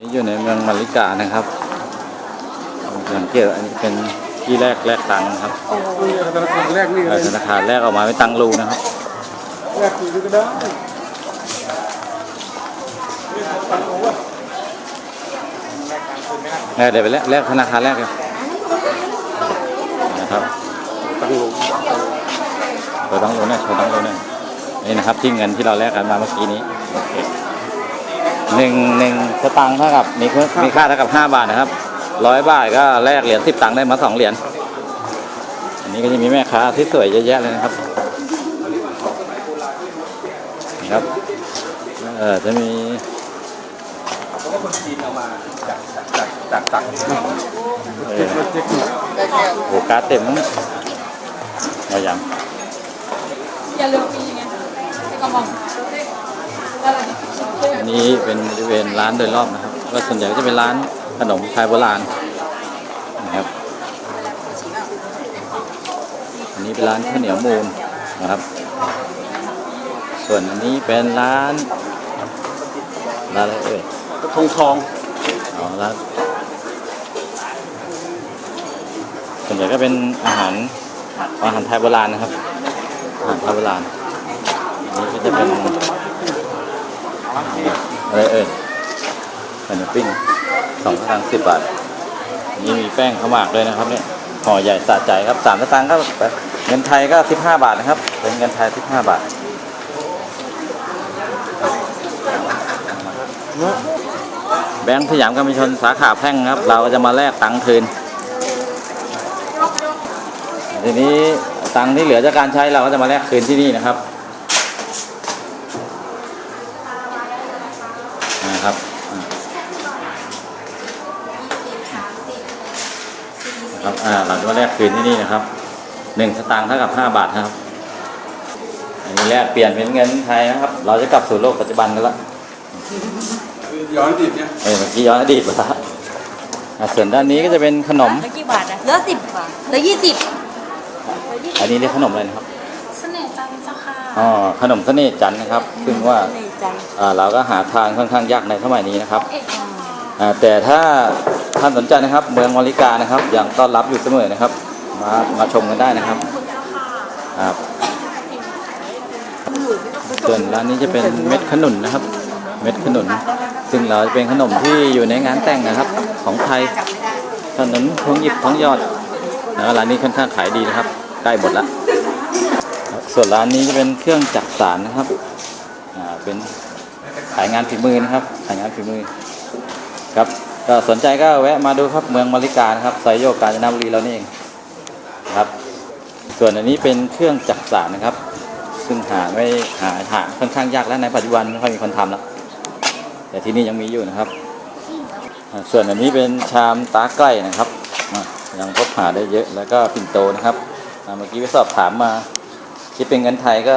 นี่อยู่ในเมืองมาริกานะครับสังเกตอันนี้เป็นที่แรกแรกตังค์นะครับธนาคารแรกนี่เออธนาคารแรกออกมาเป็นตังค์รูนะครับแรกคือก็ได้เออเดี๋ยวไปแรกแรกธนาคารแรกเลยนะครับตังลงเราต้องรู้นะเราต้องรู้นะนี่นะครับที่เงินที่เราแลกกันมาเมื่อกี้นี้โอเค หนึ่งหนึ่งสตางค์เท่ากับมีค่ามีค่าเท่ากับห้าบาทนะครับร้อยบาทก็แลกเหรียญสิบตังค์ได้มาสองเหรียญอันนี้ก็จะมีแม่ค้าที่สวยเยอะแยะเลยนะครับนี่ครับเออจะมีเขาก็คนจีนเอามาจากจากจากจากเออเทคนิคโหการ์ดเต็มมายังอย่าลืมปีไงไอ้กระมองอะไรอั นนี้เป็นบริเวณร้านโดยรอบนะครับก็ส่วนใหญ่ก็จะเป็นร้านขนมไทยโบราณนะครับอันนี้เป็นร้านข้าวเหนียวมูลนะครับ ส่วนอันนี้เป็นร้านร้านอะไรเอ่ยกระทงทองอ๋อร้านส่วนใหญ่ก็เป็นอาหารอาหารไทยโบราณนะครับอาหารไทยโบราณอันนี้ก็จะเป็น อะไรเอ่ยขนมปิ้งสองสตางค์สิบบาท นี่มีแป้งข้าวหมากด้วยนะครับเนี่ยห่อใหญ่สะใจครับสามสตางค์ก็เงินไทยก็สิบห้าบาทนะครับ เป็นเงินไทยสิบห้าบาทแบงค์สยามการบิชนสาขาแพ่งครับ เราจะมาแลกตังค์คืน ทีนี้ตังค์ที่เหลือจากการใช้เราก็จะมาแลกคืนที่นี่นะครับอ่านะ ครับอ่าเราจะมาแลกคืนที่นี่นะครับหนึ่งสตางค์เท่ากับห้าบาทนะครับ อันนี้แลกเปลี่ยนเป็นเงินไทยนะครับ เราจะกลับสู่โลกปัจจุบันกันแล้วคือย้อนอดีตเนี่ยเออเมื่อกี้ย้อนอดีตไปแล้วอะส่วนด้านนี้ก็จะเป็นขนมเหลือกี่บาทอะเหลือสิบบาทเหลือยี่สิบอันนี้เรียกขนมอะไรนะครับ เสน่ห์จันทร์เจ้าค่ะอ๋อขนมเสน่ห์จันทร์นะครับ ซึ่งว่าเสน่ห์จันทร์อ่าเราก็หาทานค่อนข้างยากในสมัยนี้นะครับ เอ๊ะอ่าอ่าแต่ถ้า ท่านสนใจนะครับ เมืองมอริกานะครับยังต้อนรับอยู่เสมอนะครับ มามาชมกันได้นะครับครับส่วนร้านนี้จะเป็นเม็ดขนุนนะครับ เม็ดขนุน ซึ่งเราจะเป็นขนมที่อยู่ในงานแต่งนะครับ ของไทยถนนทงหยิบทองยอดแล้วร้านนี้ค่อนข้างขายดีนะครับ ใกล้หมดละส่วนร้านนี้จะเป็นเครื่องจักสานนะครับอ่าเป็นขายงานฝีมือนะครับ ขายงานฝีมือครับ ก็สนใจก็แวะมาดูครับเมืองมาริกานะครับไซโยกกาญจนบุรีเรานี่เองครับ ส่วนอันนี้เป็นเครื่องจักสานนะครับ ซึ่งหาไม่หาหาค่อนข้างยากแล้วในปัจจุบันไม่ค่อยมีคนทำแล้วแต่ที่นี่ยังมีอยู่นะครับ ส่วนอันนี้เป็นชามตาใกล้นะครับยังพบหาได้เยอะแล้วก็ปิ่นโตนะครับเมื่อกี้ไปสอบถามมาคิดเป็นเงินไทยก็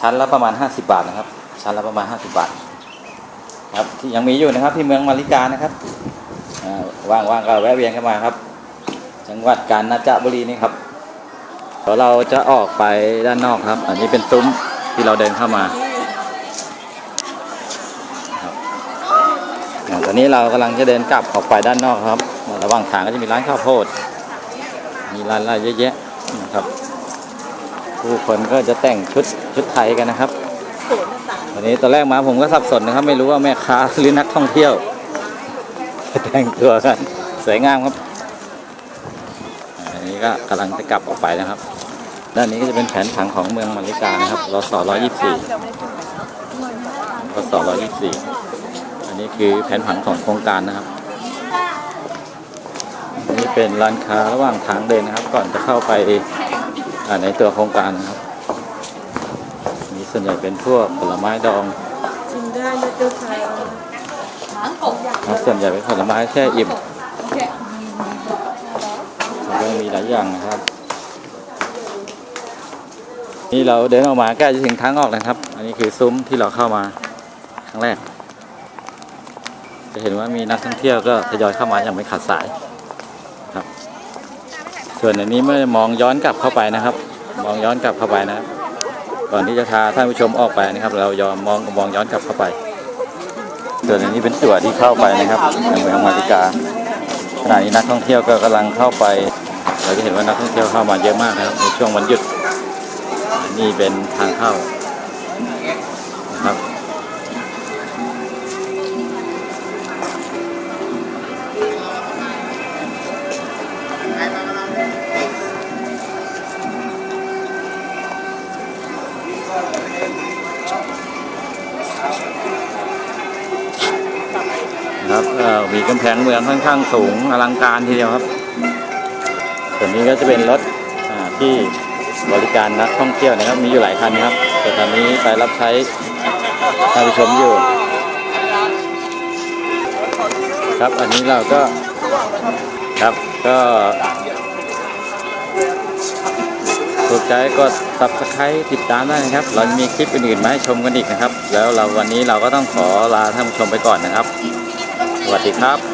ชั้นละประมาณ 50 บาทนะครับ ชั้นละประมาณ 50 บาท ครับที่ยังมีอยู่นะครับ ที่เมืองมาริกานะครับว่างๆก็แวะเวียนเข้ามาครับ จังหวัดกาญจนบุรีนี่ครับเดี๋ยวเราจะออกไปด้านนอกครับ อันนี้เป็นซุ้มที่เราเดินเข้ามาครับตอนนี้เรากำลังจะเดินกลับออกไปด้านนอกครับ ระหว่างทางก็จะมีร้านข้าวโพด มีร้านอะไรเยอะแยะนะครับ ผู้คนก็จะแต่งชุดชุดไทยกันนะครับ วันนี้ตอนแรกมาผมก็สับสนนะครับ ไม่รู้ว่าแม่ค้าหรือนักท่องเที่ยว แต่งตัวกันสวยงามครับอันนี้ก็กำลังจะกลับออกไปนะครับ ด้านนี้ก็จะเป็นแผนผังของเมืองมาริกานะครับรศ124รศ124อันนี้คือแผนผังของโครงการนะครับนนี้เป็นร้านค้าระหว่างทางเดินนะครับ ก่อนจะเข้าไปในตัวโครงการนะครับ ส่วนใหญ่เป็นพวกผลไม้ดองชิมได้ยูทูบไทยหางกบครับส่วนใหญ่เป็นผลไม้แช่อิ่มแล้วก็มีหลายอย่างนะครับ นี่เราเดินออกมาใกล้จะถึงทางออกแล้วครับ อันนี้คือซุ้มที่เราเข้ามาครั้งแรก จะเห็นว่ามีนักท่องเที่ยวก็ทยอยเข้ามาอย่างไม่ขาดสายครับ ส่วนอันนี้เมื่อมองย้อนกลับเข้าไปนะครับ มองย้อนกลับเข้าไปนะครับ ก่อนที่จะพาท่านผู้ชมออกไปนะครับ เรายอมมองมองย้อนกลับเข้าไปส่วนอันนี้เป็นจั่วที่เข้าไปนะครับในเมืองมาริกาขณะนี้นักท่องเที่ยวก็กำลังเข้าไป เราจะเห็นว่านักท่องเที่ยวเข้ามาเยอะมากนะครับในช่วงวันหยุดนี่เป็นทางเข้านะครับ ครับมีกำแพงเมืองค่อนข้างสูงอลังการทีเดียวครับ ส่วนนี้ก็จะเป็นรถที่บริการนักท่องเที่ยวนะครับ มีอยู่หลายคันครับ แต่ตอนนี้ไปรับใช้ท่านผู้ชมอยู่ ครับอันนี้เราก็ครับก็ถูกใจกด subscribe ติดตามได้นะครับ เรามีคลิปอื่นๆมาให้ชมกันอีกนะครับ แล้วเราวันนี้เราก็ต้องขอลาท่านผู้ชมไปก่อนนะครับ วัสดีครับ